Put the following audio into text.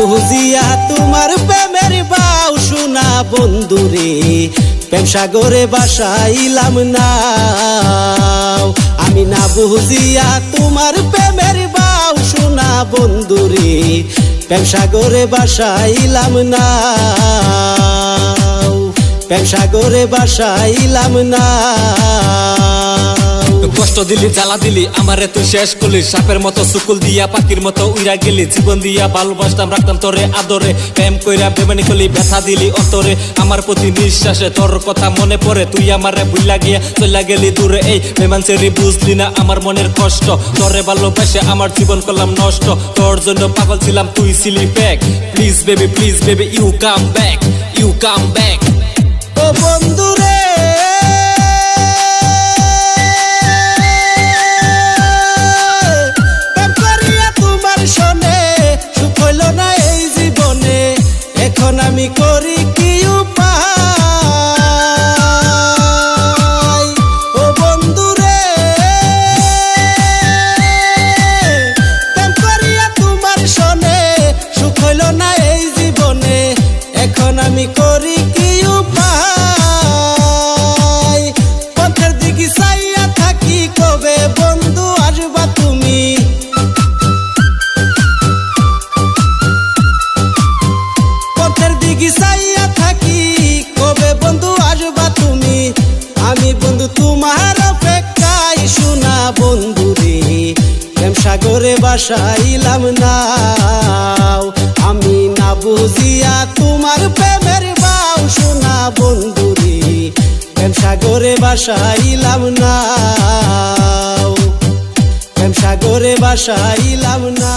বুঝিয়া তোমার প্রেমের বাউ শোনা বন্ধুরে প্রেম সাগরে বাসাইলাম না আমি না বুঝিয়া তোমার প্রেমের বাউ শোনা বন্ধুরে প্রেম সাগরে বাসাইলাম না প্রেম সাগরে বাসাইলাম না কষ্ট দিলি, জ্বালা দিলি, আমারে তুই শেষ করলি। সাপের মতো সুকুল দিয়া, পাখির মতো উইরা গেলি। জীবন দিয়া ভালোবাসতাম, রাখতাম তোরে আদরে। প্রেম কইরা বেমানি করলি, ব্যথা দিলি অন্তরে। আমার প্রতি নিঃশ্বাসে তোর কথা মনে পড়ে। তুই আমারে বুইলা গিয়া চইলা গেলি দূরে। এই বেমান সেরি বুঝলি না আমার মনের কষ্ট। তোরে ভালোবাসে আমার জীবন করলাম নষ্ট। তোর জন্য পাগল ছিলাম, তুই ছিলি back please baby please baby you come back you come back ও বন্ধুরে এখন আমি করি কি উপায়? পথের দিকে চাইয়া থাকি কবে? বন্ধু, আসবা তুমি। পথের দিকে চাইয়া থাকি কবে? বন্ধু, আসবা তুমি। আমি বন্ধু, তোমার অপেক্ষায় শোনা বন্ধু রে। বাসাইলাম না আমি না বুঝিয়া তোমার প্রেমের বাউ শোনা বন্ধু রে প্রেম সাগরে বাসাইলাম না প্রেম সাগরে বাসাইলাম না